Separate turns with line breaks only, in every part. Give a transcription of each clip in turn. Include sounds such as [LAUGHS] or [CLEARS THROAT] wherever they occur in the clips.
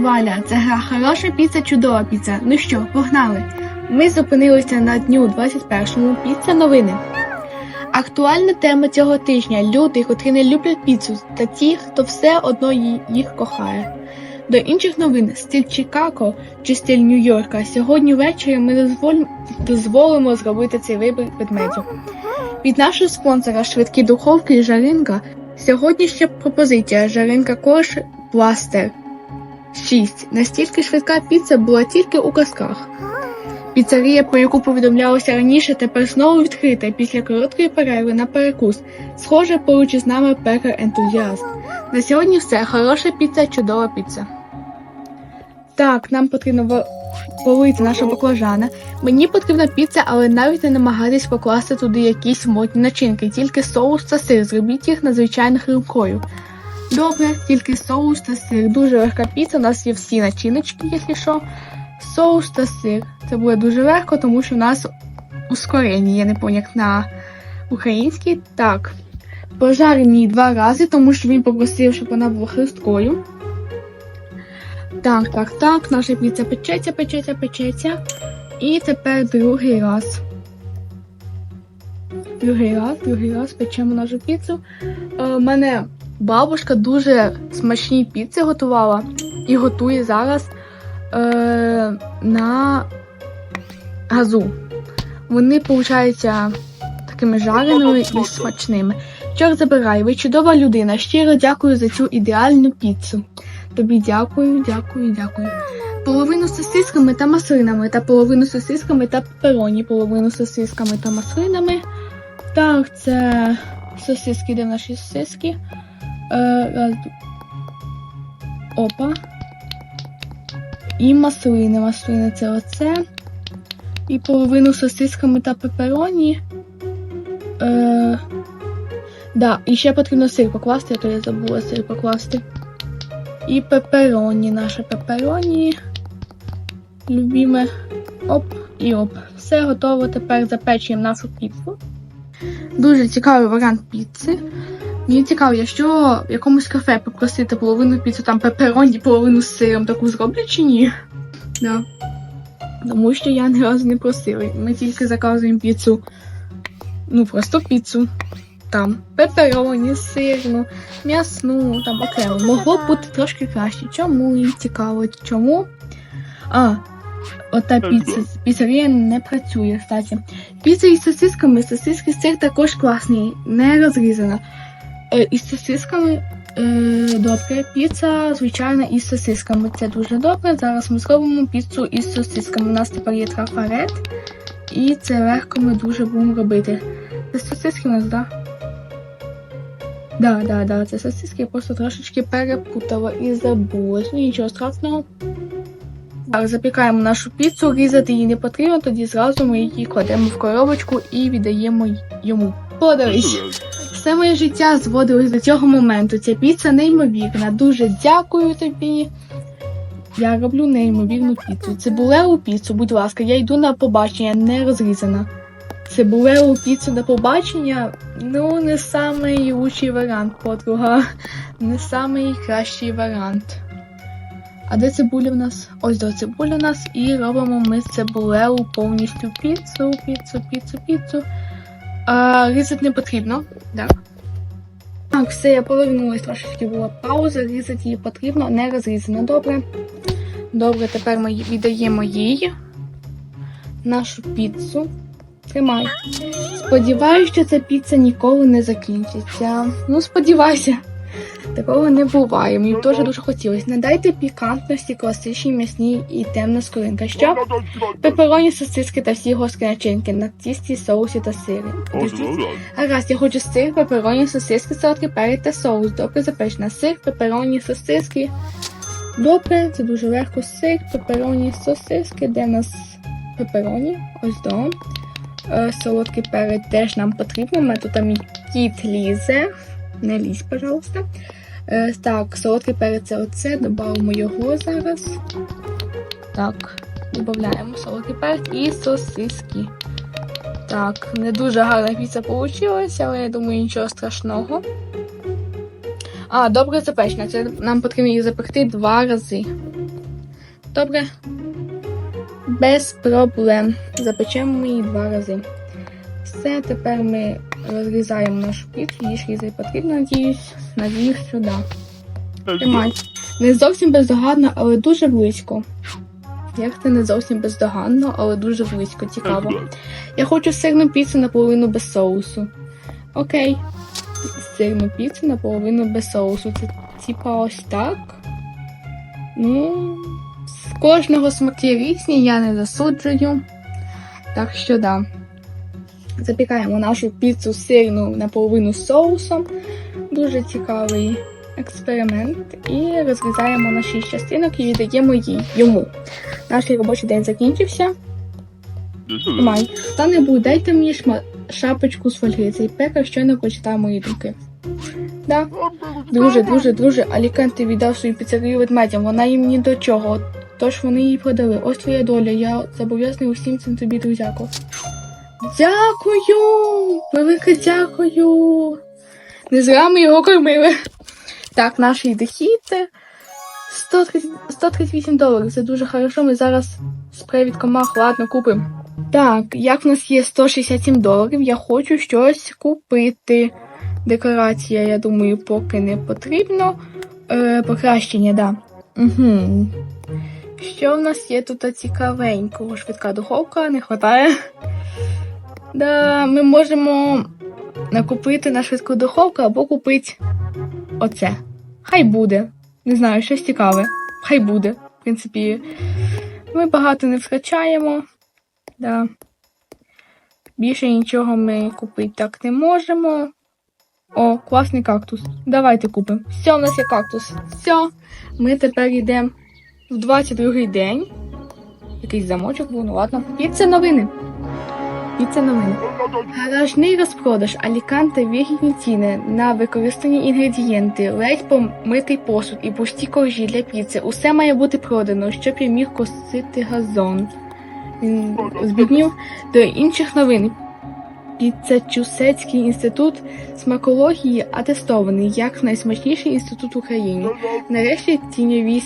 Валя. Це гра хороша піца, чудова піца. Ну що, погнали. Ми зупинилися на дню 21-му піца новини. Актуальна тема цього тижня люди, котрі не люблять піцу, та ті, хто все одно їх кохає. До інших новин стиль Чикаго чи стиль Нью-Йорка. Сьогодні ввечері ми дозволь- дозволимо зробити цей вибір ведмедю. Від нашого спонсора швидкі духовки і жаринка. Сьогоднішня пропозиція жаринка корж пластер. 6. Настільки швидка піца була тільки у казках. Піцерія, про яку повідомлялося раніше, тепер знову відкрита після короткої перерви на перекус. Схоже, поруч із нами пекар ентузіаст. На сьогодні все. Хороша піца, чудова піца. Так, нам потрібно полити нашого баклажана. Мені потрібна піца, але навіть не намагайтесь покласти туди якісь модні начинки, тільки соус та сир. Зробіть їх надзвичайно хрумкою. Добре, тільки соус та сир. Дуже легка піца. У нас є всі начиночки, якщо що. Соус та сир. Це буде дуже легко, тому що у нас ускорення, я не як на українській. Так. Пожаримо її два рази, тому що він попросив, щоб вона була хрусткою. Так, так, так, наша піца печеться, печеться, печеться. І тепер другий раз. Другий раз, другий раз печемо нашу піцу. Е, У мене бабушка дуже смачні піци готувала і готує зараз е, на газу. Вони, виходить, такими жареними і смачними. Чорт забирай, ви чудова людина. Щиро дякую за цю ідеальну піцу. Тобі дякую, дякую, дякую. Половину з сосисками та маслинами, та половину з сосисками та пепероні, половину з сосисками та маслинами. Так, це сосиски, де наші сосиски. Е, Опа. І маслини. Маслини це оце. І половину сосисками та пепероні. Е, да, і ще потрібно сир покласти, а то я забула сир покласти. І пепероні, наше пепероні. Любіме. Оп і оп. Все готово. Тепер запечуємо нашу піцу. Дуже цікавий варіант піци. Мені цікаво, якщо в якомусь кафе попросити половину піцу, там пепероні, половину з сиром, таку зроблять чи ні? Да. Тому що я ні разу не просила. Ми тільки заказуємо піцу. Ну, просто піцу. Там пепероні, сирну, м'ясну, там окремо. Могло б бути трошки краще. Чому їй цікаво? Чому? А, ота піца. Піцерія не працює, кстати. Піца із сосисками, сосиски сир також класний, не розрізана. Е, із сосисками е, добре. Піца, звичайно, із сосисками. Це дуже добре. Зараз ми зробимо піцу із сосисками. У нас тепер є трафарет. І це легко ми дуже будемо робити. Це сосиски у нас, так? Да? Да, да, да, це сосиски, я просто трошечки перепутала і забула. Нічого страшного. Так, запікаємо нашу піцу, різати її не потрібно, тоді зразу ми її кладемо в коробочку і віддаємо йому. Подивись. Все моє життя зводилось до цього моменту. Ця піца неймовірна. Дуже дякую тобі. Я роблю неймовірну піцу. Цибулеву піцу, будь ласка, я йду на побачення, не розрізана. Цибулеву піцу на побачення, ну, не самий варіант, подруга. Не самий кращий варіант. А де цибуля в нас? Ось до цибуля в нас і робимо ми цибулеву повністю піцу, піцу, піцу, піцу. Різати не потрібно, так. Так, все, я повернулася трошечки була пауза, різати її потрібно, не розрізано. Добре. Добре, тепер ми віддаємо їй нашу піцу. Тримай. Сподіваюся, що ця піца ніколи не закінчиться. Ну, сподівайся. Такого не буває. Мені б теж дуже хотілося. Надайте пікантності, класичній м'ясній і темна скоринка. Що? Пепероні, сосиски та всі гострі начинки на тісті, соусі та сирі. Гаразд, я хочу сир, пепероні, сосиски, солодкий перець та соус. Добре запечена. Сир, пепероні, сосиски. Добре, це дуже легко. Сир, пепероні, сосиски. Де нас пепероні? Ось до. Е, солодкий перець теж нам потрібно. Мене тут мій кіт лізе. Не лізь, пожалуйста. Е, так, солодкий перець це оце. Додаємо його зараз. Так, додаємо солодкий перець і сосиски. Так, не дуже гарна піца вийшла, але я думаю, нічого страшного. А, добре запечена. Це нам потрібно її запекти два рази. Добре. Без проблем. Запечемо ми її два рази. Все, тепер ми розрізаємо нашу піцу, її ж різати потрібно, надіюсь. Надіюсь, да. Тримай. Не зовсім бездоганно, але дуже близько. Як це не зовсім бездоганно, але дуже близько, цікаво. Я хочу сирну піцу наполовину без соусу. Окей. Сирну піцу наполовину без соусу. Це типа ось так. Ну, з кожного смаки різні, я не засуджую. Так що да. Запікаємо нашу піцу сирну наполовину з соусом. Дуже цікавий експеримент. І розрізаємо на 6 частинок і віддаємо їй йому. Наш робочий день закінчився. Май, хто-небудь, дайте мені шма... шапочку з фольги. Цей пекар щойно прочитав мої думки. Да. Друже, друже, друже, Аліканти віддав свою піцерію ведмедям, вона їм ні до чого. Тож вони її продали. Ось твоя доля, я зобов'язаний усім цим тобі, друзяко. Дякую! Велике дякую! Не зря ми його кормили. Так, наш дохід 130 138 доларів. Це дуже хорошо. Ми зараз спрей від комах, ладно, купимо. Так, як в нас є 167 доларів, я хочу щось купити. Декорація, я думаю, поки не потрібно. Е, покращення, да. Угу. Що в нас є тут цікавенького? Швидка духовка, не вистачає. Да, ми можемо накупити на швидку духовку або купити оце. Хай буде. Не знаю, щось цікаве. Хай буде. В принципі, ми багато не втрачаємо. Да. Більше нічого ми купити так не можемо. О, класний кактус. Давайте купимо. Все, у нас є кактус. Все. Ми тепер йдемо в 22-й день. Якийсь замочок був, ну ладно. Піца новини. Піца новини. Гаражний розпродаж Аліканте вигідні ціни на використані інгредієнти, ледь помитий посуд і пусті коржі для піци. Усе має бути продано, щоб я міг косити газон. Він збігнів до інших новин. Піцачусетський інститут смакології атестований як найсмачніший інститут в Україні. Нарешті тіньові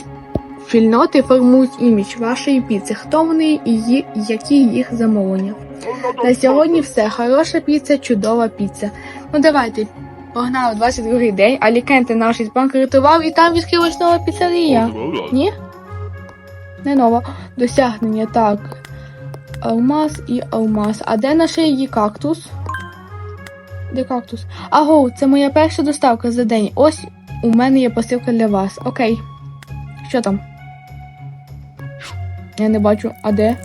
спільноти формують імідж вашої піци. Хто вони і які їх замовлення? На сьогодні все. Хороша піца, чудова піца. Ну давайте. Погнали 22-й день. Алікенте наш збанкрутував і там відкрилась нова піцерія. Ні? Не нова. Досягнення, так. Алмаз і алмаз. А де наш її кактус? Де кактус? Аго, це моя перша доставка за день. Ось у мене є посилка для вас. Окей. Що там? Я не бачу. А де?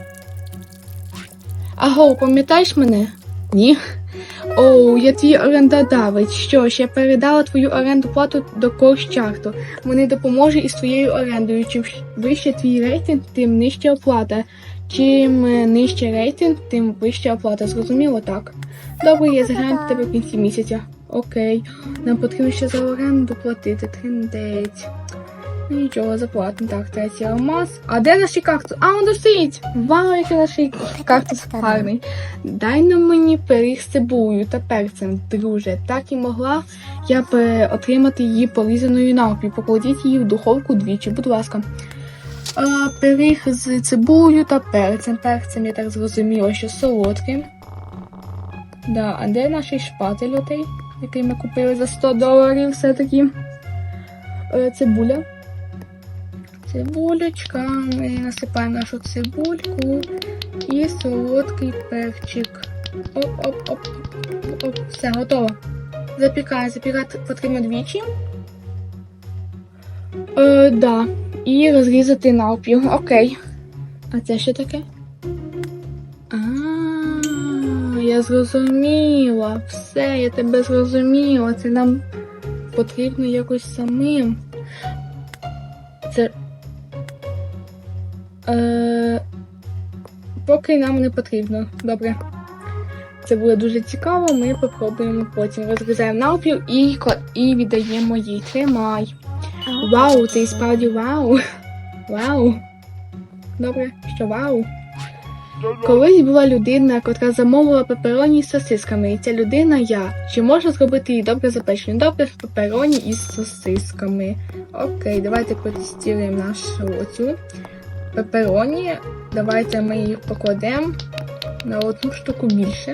Аго, пам'ятаєш мене? Ні. Оу, я твій орендодавець. Що ж, я передала твою оренду плату до Корщарту. Вони допоможуть із твоєю орендою. Чим вище твій рейтинг, тим нижча оплата. Чим е, нижче рейтинг, тим вища оплата. Зрозуміло так. Добре, я згадаю тебе в кінці місяця. Окей. Нам потрібно ще за оренду платити. Триндець. Нічого, заплатимо. Так, третій алмаз. А де наш кактус? А, он стоїть! Вау, який наш кактус гарний. Дай на мені пиріг з цибулею та перцем, друже. Так і могла я б е, отримати її порізаною навпіл. Покладіть її в духовку двічі, будь ласка. А, пиріг з цибулею та перцем. Перцем я так зрозуміла, що солодким. Да, а де наш шпатель отей, який ми купили за 100 доларів все-таки? Е, цибуля. Цибулечка. Ми насипаємо нашу цибульку і солодкий перчик. Оп-оп-оп. Оп, все, готово. Запікаю. Запікати потрібно двічі. Е, да. І розрізати навпіл. Окей. А це що таке? А, я зрозуміла. Все, я тебе зрозуміла. Це нам потрібно якось самим. Це. Е, поки нам не потрібно. Добре. Це буде дуже цікаво, ми попробуємо потім. Розрізаємо навпіл і, і віддаємо їй. Тримай. Вау, це і справді вау. Вау. Добре, що вау. Колись була людина, котра замовила пепероні з сосисками, і ця людина я. Чи можна зробити її добре запечені? Добре в пепероні із сосисками. Окей, давайте протестуємо нашу оцю. Пепероні. Давайте ми їх покладемо на одну штуку більше.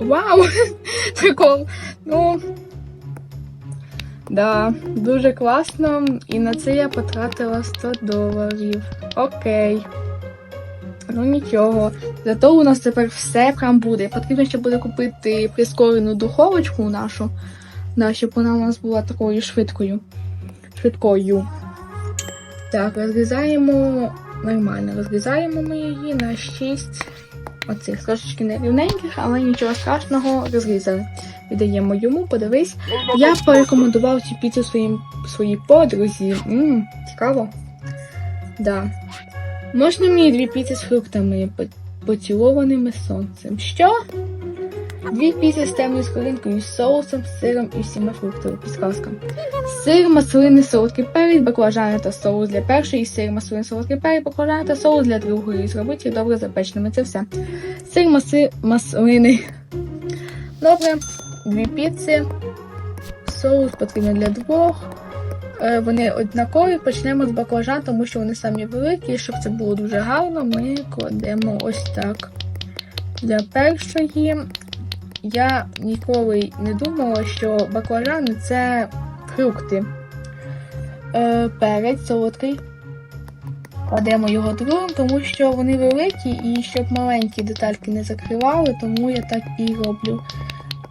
Вау! [LAUGHS] Прикол! Ну. Да, дуже класно. І на це я потратила 100 доларів. Окей. Ну нічого. Зато у нас тепер все прям буде. Потрібно ще буде купити прискорену духовочку нашу. Да, щоб вона у нас була такою швидкою. Швидкою. Так, розрізаємо нормально. Розрізаємо ми її на 6 оцих трошечки нерівненьких, але нічого страшного розрізали. Віддаємо йому, подивись. Я порекомендував цю піцу своїм, своїй подрузі. Ммм, цікаво. Да. Можна мені дві піци з фруктами поцілованими сонцем. Що? Дві піци з темною скоринкою, з соусом, сиром і всіма фруктами. Підсказка. Сир, маслини, солодкий перець, баклажани та соус для першої, сир, маслини, солодкий перець, баклажани та соус для другої. Зробити добре запеченими. Це все. Сир, маси, маслини. Добре. Дві піци. Соус потрібен для двох. Е, Вони однакові. Почнемо з баклажан, тому що вони самі великі. Щоб це було дуже гарно, ми кладемо ось так. Для першої я ніколи не думала, що баклажани це фрукти. Е, перець солодкий. Кладемо його другим, тому що вони великі і щоб маленькі детальки не закривали, тому я так і роблю.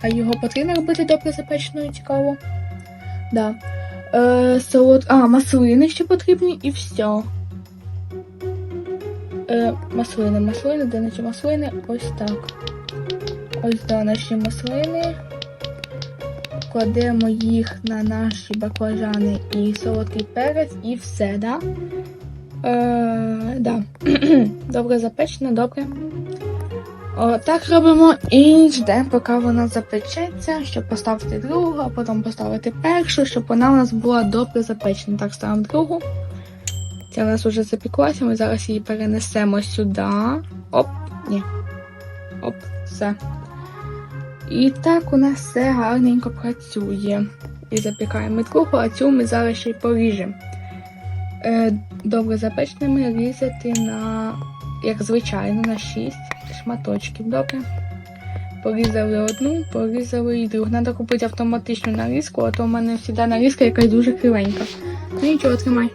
А його потрібно робити добре запеченою, цікаво. Да. Е, солод... А, маслини ще потрібні і все. Е, маслини, маслини, де наші маслини? Ось так. Ось да, наші маслини. Кладемо їх на наші баклажани і солодкий перець, і все, да? Е, да. [CLEARS THROAT] добре запечено, добре. О, так робимо і ждемо, поки вона запечеться, щоб поставити другу, а потім поставити першу, щоб вона у нас була добре запечена. Так, ставимо другу. Ця у нас вже запеклася, ми зараз її перенесемо сюди. Оп, ні. Оп, все. І так у нас все гарненько працює. І запікаємо другу, а цю ми зараз ще й поріжемо. Е, добре запеченими різати на, як звичайно, на 6 шматочків. Добре. Порізали одну, порізали і другу. Треба купити автоматичну нарізку, а то в мене завжди нарізка якась дуже кривенька. Ну нічого, тримай.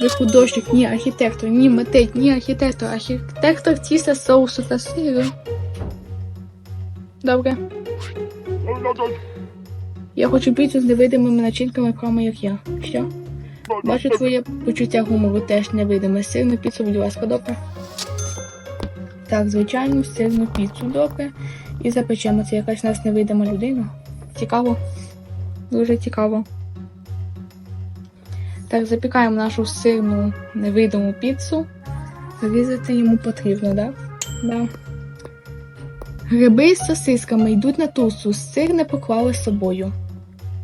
Ви художник, ні архітектор, ні митець, ні архітектор, архітектор тіста соусу та сиру. Добре. Я хочу піцу з невидимими начинками, прямо як я. Що? Бачу твоє почуття гумору теж невидиме. Сирну піцу, будь ласка, добре. Так, звичайно, сирну піцу добре. І запечемо. Це якась у нас невидима людина. Цікаво. Дуже цікаво. Так, запікаємо нашу сирну невидиму піцу. Різати йому потрібно, так? Да? Да. Гриби з сосисками йдуть на тусу. Сир не поклали з собою.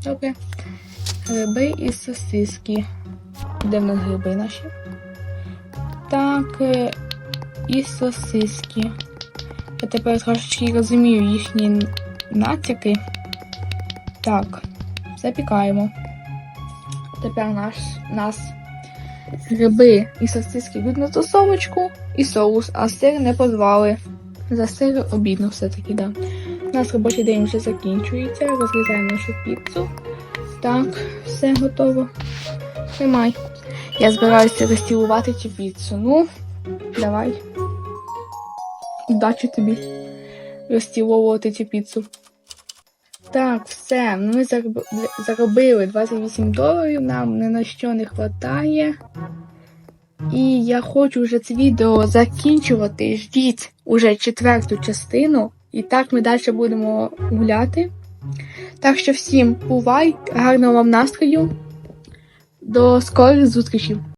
Добре. Гриби і сосиски. Де в нас гриби наші? Так, е, і сосиски. Я тепер трошечки розумію їхні натяки. Так, запікаємо. Тепер наш, нас гриби і сосиски йдуть на тусовочку і соус, а сир не позвали. За сир обідно все-таки, да. Нас робочий день вже закінчується. Розрізаємо нашу піцу. Так, все готово. Тримай. Я збираюся розцілувати цю піцу. Ну, давай. Удачі тобі розціловувати цю піцу. Так, все. Ми зароб- заробили 28 доларів, нам ні на що не вистачає. І я хочу вже це відео закінчувати. Ждіть уже четверту частину. І так ми далі будемо гуляти. Так що всім бувай, гарного вам настрою. До скорих зустрічей!